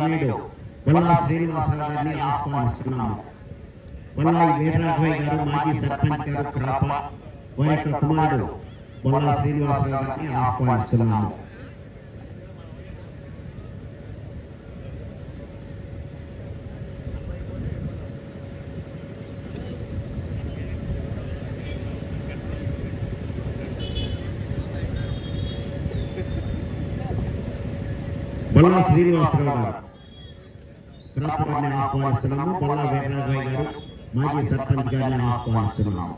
తనయుడు వల్లా శ్రీనివాసరావు గారిని ఆహ్వానిస్తున్నాము. వల్లా వీరరాఘవయ్య గారు మాజీ సర్పంచ్ గారు క్రాప వారి యొక్క కుమారుడు. వల్లా శ్రీనివాసరావు గారిని ఆహ్వానిస్తున్నాము. బొల్లా శ్రీనివాసరావు గారు క్రాపగారిని ఆహ్వానిస్తున్నాము. పొల్లా వీరరాఘవయ్య గారు మాజీ సర్పంచ్ గారిని ఆహ్వానిస్తున్నాము.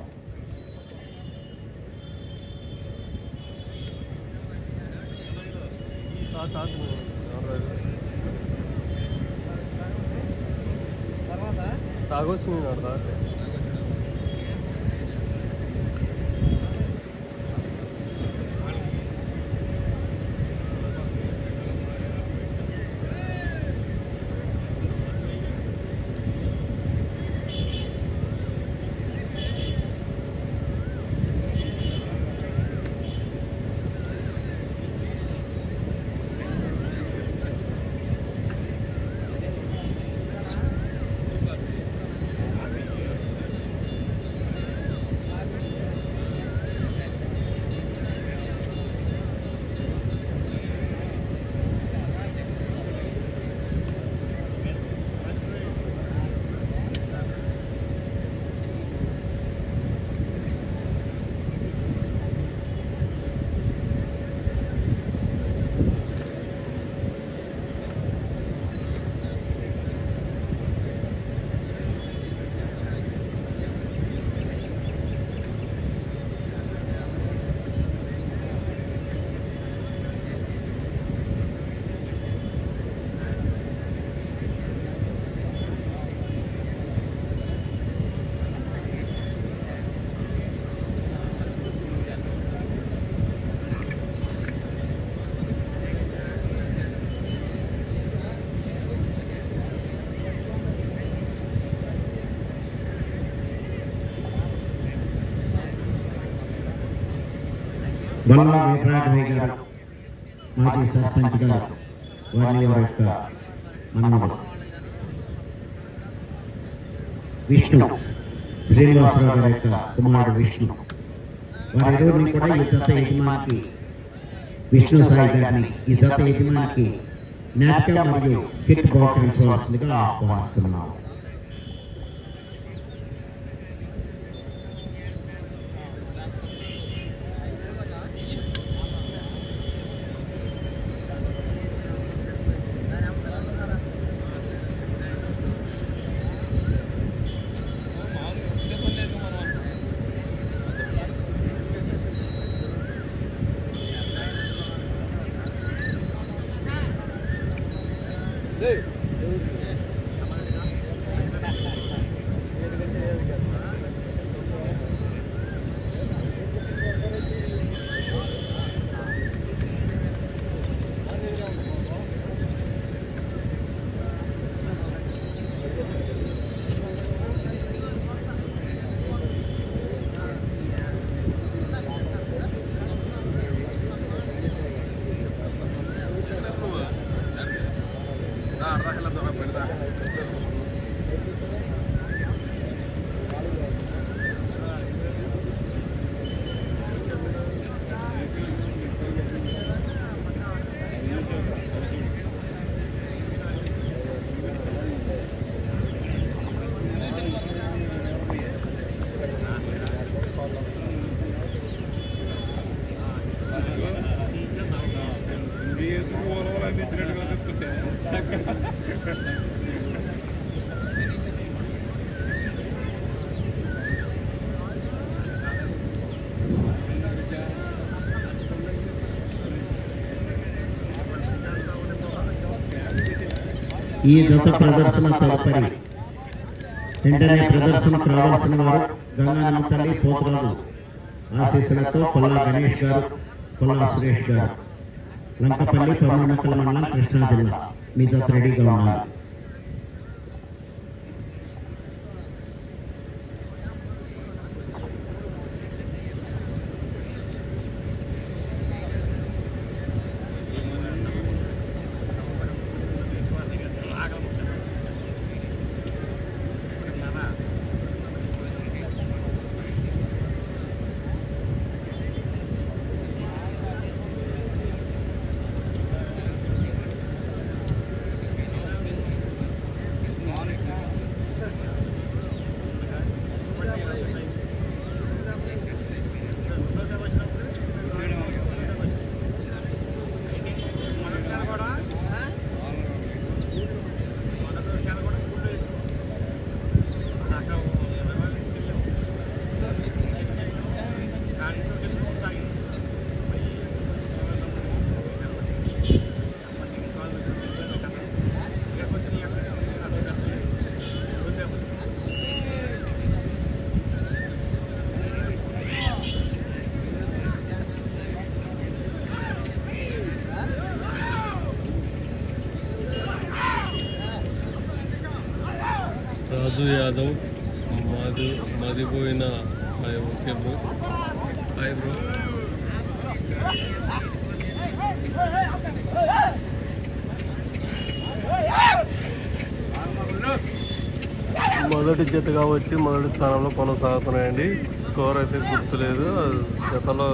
తాగొచ్చింది బొల్లా వీరరాఘవయ్య గారు మాజీ సర్పంచ్ గారు వారిని వారి యొక్క మనవడు విష్ణు శ్రీనివాసరావు గారి యొక్క కుమారుడు విష్ణు. వారి ఇరువురిని కూడా ఈ జత యజమానికి విష్ణు సాయి గారిని ఈ జత యజమానికి జ్ఞాపిక మరియు కిట్ బహుకరించవలసిందిగా ఆహ్వానిస్తున్నాము. ఈ జత ప్రదర్శన తదుపరి వెంటనే ప్రదర్శనకు రావాల్సిన వారు గంగానమ్మ తల్లి పోతురాజు ఆశీస్సులతో కొల్లా గణేష్ గారు కొల్లా సురేష్ గారు. లంకపల్లి పవనకల మండలం కృష్ణా జిల్లా. మీ జత రెడీగా ఉన్నారు రాజు యాదవ్ మాది మదిపోయిన hi okay bro hi bro. మొదటి జతగా వచ్చి మొదటి స్థానంలో కొనసాగుతున్నాయండి. స్కోర్ అయితే గుర్తులేదు. జతలో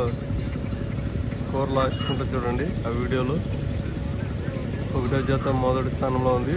స్కోర్ లాక్కుంటే చూడండి ఆ వీడియోలో. ఒకటో జత మొదటి స్థానంలో ఉంది.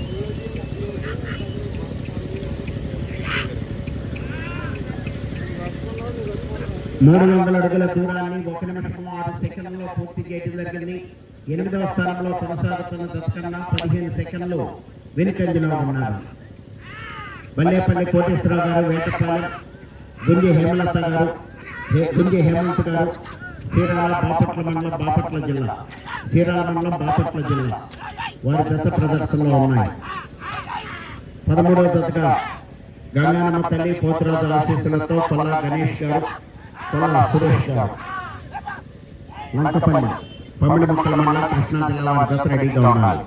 మూడు వందల అడుగుల దూరాన్ని ఒక నిమిషం ఆరు సెకండ్లలో పూర్తి చేయడం జరిగింది. ఎనిమిదవ స్థానంలో కొనసాగుతున్న దత్తకన్నా పదిహేను సెకండ్లు వెనుకంజలో ఉన్నారు. బల్లేపల్లి కోటేశ్వరరావు గారు వేటపాలెం గుంజి హేమలత గారు గుంజి హేమంత్ గారు సీరాల బాపట్ల మండలం బాపట్ల జిల్లా సీరాల మండలం బాపట్ల జిల్లా వారి దత్త ప్రదర్శనలో ఉన్నాయి. పదమూడవ దత్తగా గంగానమ్మ తల్లి పోతురాజు ఆశీస్సులతో కొల్లా గణేష్ గారు కొల్లా సురేష్ గారు లంకపల్లి పమిడి ముక్కల మండలం కృష్ణా జిల్లా వారి జత రెడీగా ఉన్నారు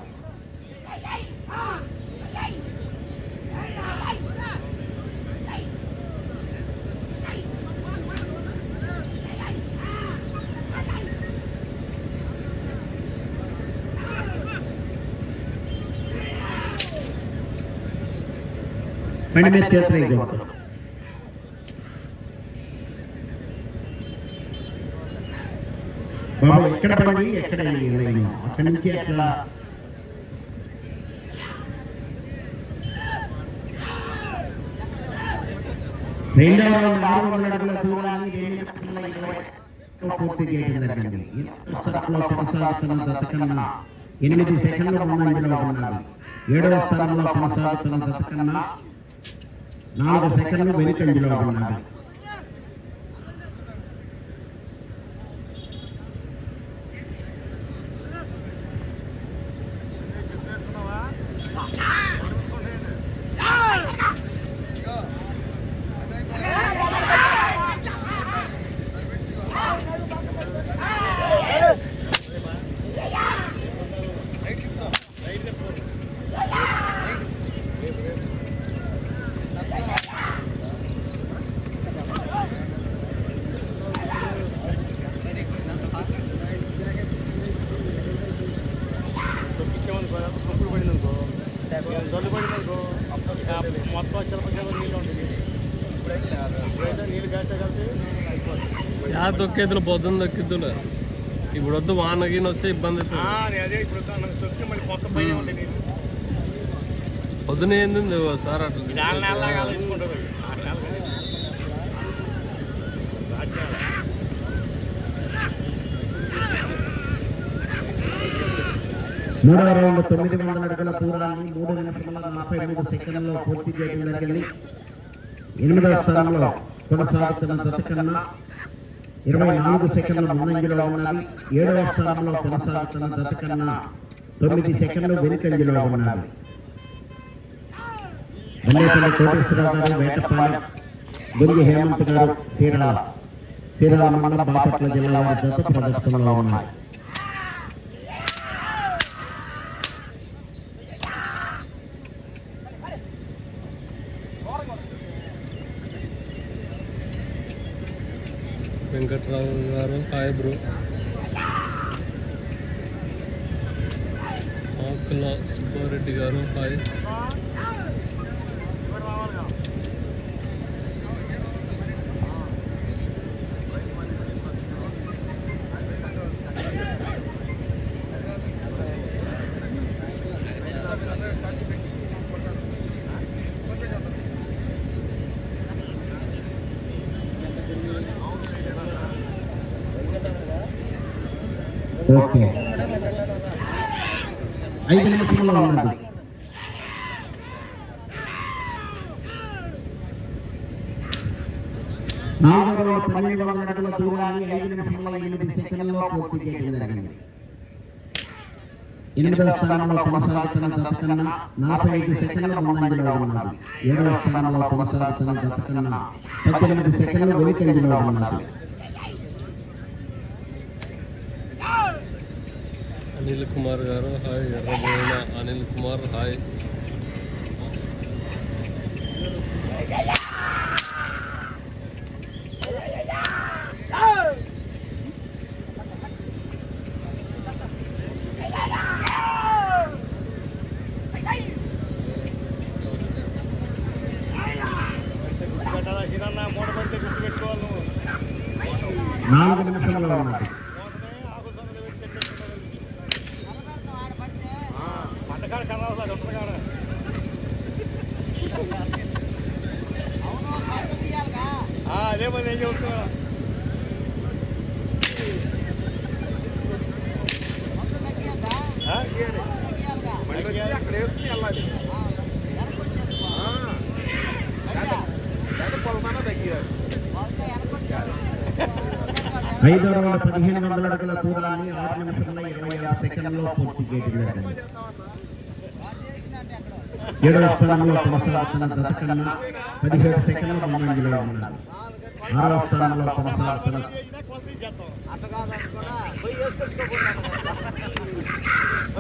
బండి మీద చేతులు బాబు ఎక్కడ పడి ఎక్కడ అక్కడి నుంచి అట్లా రెండవ రౌండ్ ఆరు వందల అడుగుల దూరాన్ని రెండు నిమిషాల ఇరవై పూర్తి చేయడం జరిగింది. స్థలంలో కొనసాగుతున్న జత కన్నా ఎనిమిది సెకండ్ల ముందంజలో ఉన్నది ఏడవ స్థానంలో కొనసాగుతున్న జత కన్నా నాలుగు సెకండ్లు వెనుకంజలో ఉన్నది యా దొక్కేదులు పొద్దున్న దొక్కిద్దులు ఇప్పుడు వద్దు వాన గీన వస్తే ఇబ్బంది అవుతుంది. పొద్దున ఏంది సార్ అట్లా మూడవ రౌండ్ తొమ్మిది వందల అడుగుల దూరాన్ని మూడు నిమిషముల నలభై మూడు సెకండ్లలో పూర్తి చేయడం జరిగింది. ఎనిమిదవ స్థానంలో కొనసాగుతున్న జతకన్నా ఇరవై నాలుగు సెకండ్ల ముందంజలో ఉన్నది. ఏడవ స్థానంలో కొనసాగుతున్న జతకన్నా తొమ్మిది సెకండ్లు వెనుకంజలో ఉన్నది. బల్లేపల్లి కోటేశ్వరరావు గారు వేటపాలెం గుంజి హేమంత్ గారు సీరాల సీరాల మండలం బాపట్ల జిల్లా వారి జత ప్రదర్శనలో ఉన్నాయి. వెంకట్రావు గారు. Hi bro. ఆకుల సుబ్బారెడ్డి గారు. హాయ్ ఓకే ఐదు నిమిషంలో ఉన్నది నాలుగో రౌండ్ పన్నెండు వందల అడుగుల దూరాన్ని ఐదు నిమిషముల ఎనిమిది సెకండ్లలో పూర్తి చేయడం జరిగింది. ఎనిమిదవ స్థానంలో కొనసాగుతున్న జత కన్నా నలభై ఐదు సెకండ్ల ముందంజలో ఉన్నారు ఏడవ స్థానంలో కొనసాగుతున్న జత కన్నా పద్దెనిమిది సెకండ్లు వెనుకంజలో ఉన్నారు అనిల్ కుమార్ గారు హాయ్. ఎర్రబోయిన అనిల్ కుమార్ హాయ్ నాలుగు నిమిషంలో ఉన్నారు అదే మరి ఏం చెబుతున్నా అక్కడ వేసుకుని వెళ్ళాలి పొలమాన తగ్గియాలి ఐదో రౌండ్ పదిహేను వందల అడుగుల దూరాన్ని ఆరు నిమిషముల ఇరవై ఆరు సెకండ్లో పూర్తి చేయడం ఏడవ స్థానంలో కొనసాగుతున్న జత కన్నా పదిహేడు సెకండ్ల ముందంజలో ఉన్నారు. ఆరవ స్థానంలో కొనసాగుతున్న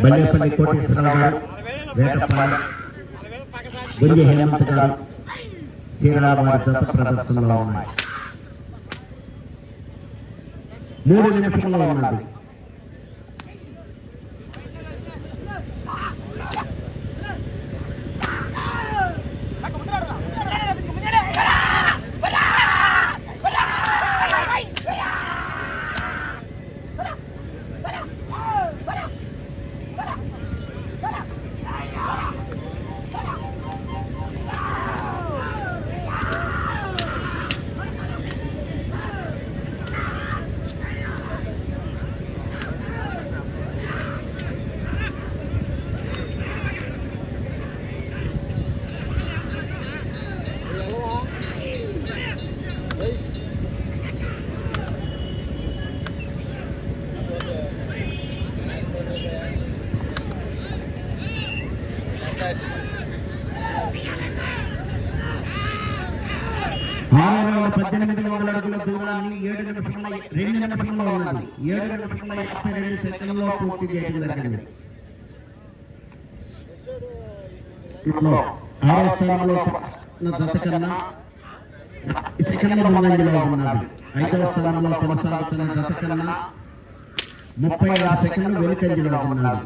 బల్లేపల్లి కోటేశ్వరరావు గారు వేటపాలెం గుంజ హేమంత్ గారు జత ప్రదర్శనలో ఉన్నాయి. మూడు నిమిషంలో ఉన్నది. ఏడు నిమిషంలో యాభై రెండు సెకండ్లలో పూర్తి చేయడం జరిగింది. ఆరో స్థానంలో జత కన్నా సెకండ్ల ముందంజలో ఉన్నది. ఐదవ స్థానంలో కొనసాగుతున్న జత కన్నా ముప్పై ఆరు సెకండ్లు వెనుకంజలో ఉన్నది.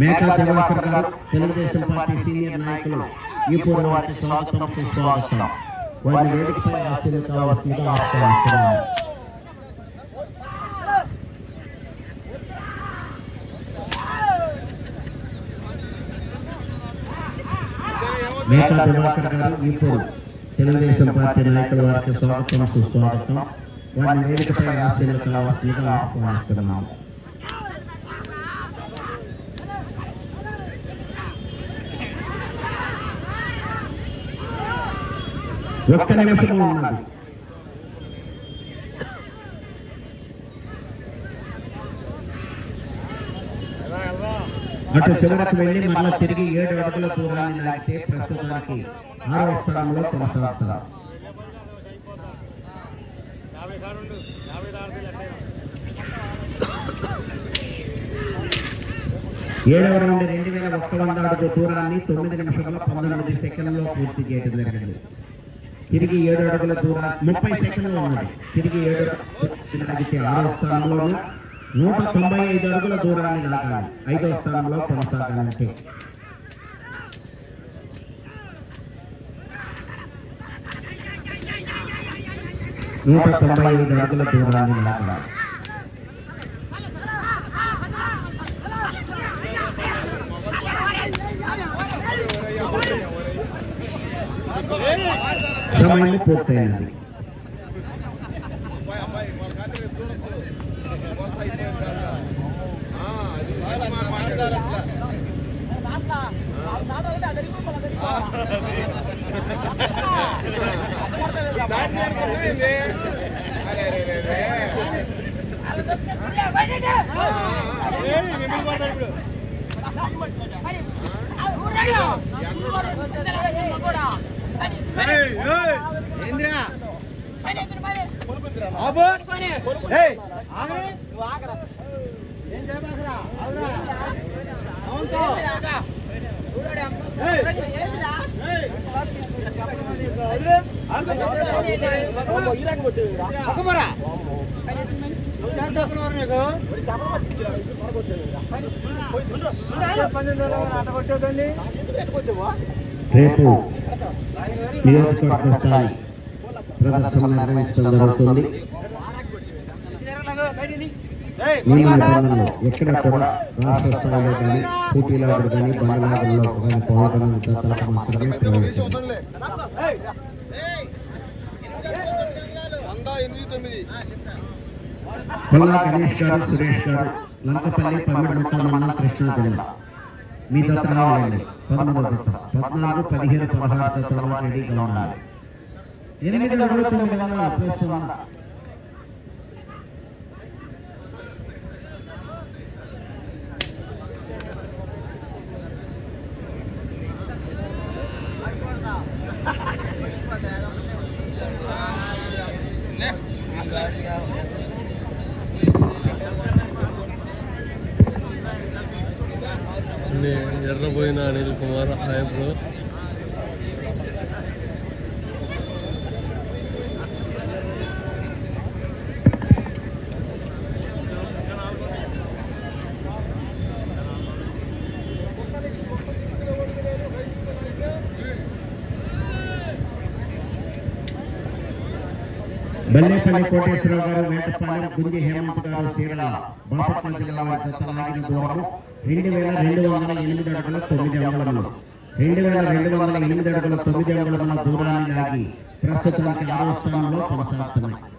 మేకా దివాకర్ గారు తెలుగుదేశం పార్టీ సీనియర్ నాయకులు ఈ పూర్వ వారికి స్వాగతం సుస్వాగతం. వారిని వేదికపై ఆశీర్లు కావాల్సిందిగా ఆహ్వానిస్తున్నాను మేకా దివాకర్ గారు ఈ తెలుగుదేశం పార్టీ నాయకుల వారికి స్వాగతం సుస్వాగతం. వారిని వేదికపై ఆశీర్లు కావాల్సిందిగా ఆహ్వానిస్తున్నాము ఒక్క నిమిషము ఉన్నది. అటు చివరకు వెళ్ళి మళ్ళీ తిరిగి ఏడు అడుగుల దూరాన్ని లాగితే ప్రస్తుతానికి ఆరవ స్థానంలో కొనసాగుతారు. ఏడవ నుండి రెండు వేల ఒక్క వంద అడుగు దూరాన్ని తొమ్మిది నిమిషంలో పంతొమ్మిది సెకండ్లో పూర్తి చేయడం జరిగింది. తిరిగి ఏడు అడుగుల దూరం ముప్పై సెకండ్లు ఉన్నది. తిరిగి ఏడు అడుగులు లాగితే ఆరవ స్థానంలోను నూట తొంభై ఐదు అడుగుల దూరాన్ని లాగాలి. ఐదో స్థానంలో కొనసాగాలంటే. నూట తొంభై ఐదు అడుగుల దూరాన్ని లాగాలి. పూర్తయినది కూడా అబ్బాయి వాళ్ళ ఖాతా చూడొచ్చు మొత్తం రేపు నియోజకవర్గ స్థాయి ప్రదర్శన నిర్వహించడం జరుగుతుంది. ఎక్కడ కూడా రాష్ట్ర స్థాయిలో కానీ పోటీలాటలు కానీ బండలాటల్లో కానీ పోవడం జతలకు మాత్రమే ప్రవేశం కొల్లా గణేష్ గారు సురేష్ గారు లంకపల్లి పన్నెండు మండలం కృష్ణా జిల్లా. మీ జత రావాలండి. పదమూడవ జత పద్నాలుగు పదిహేను పదహారు జతల వారు రెడీగా ఉండాలి ఎనిమిది అడుగులు తొమ్మిది వందల ప్లస్ వంద ఎర్రబోయిన అనిల్ కుమార్ హాయ్ బ్రో బల్లేపల్లి కోటేశ్వరరావు గారు వేటపాలెం గుంజి హేమంత్ గారు సీరల బాపట్ల జిల్లా వారి చెత్త లాగిన దూరం రెండు వేల రెండు వందల ఎనిమిది అడుగుల తొమ్మిది అంగుళములు. రెండు వేల రెండు వందల ఎనిమిది అడుగుల తొమ్మిది అంగుళముల దూరాన్ని లాగి ప్రస్తుతానికి ఆరో స్థానంలో కొనసాగుతున్నాయి.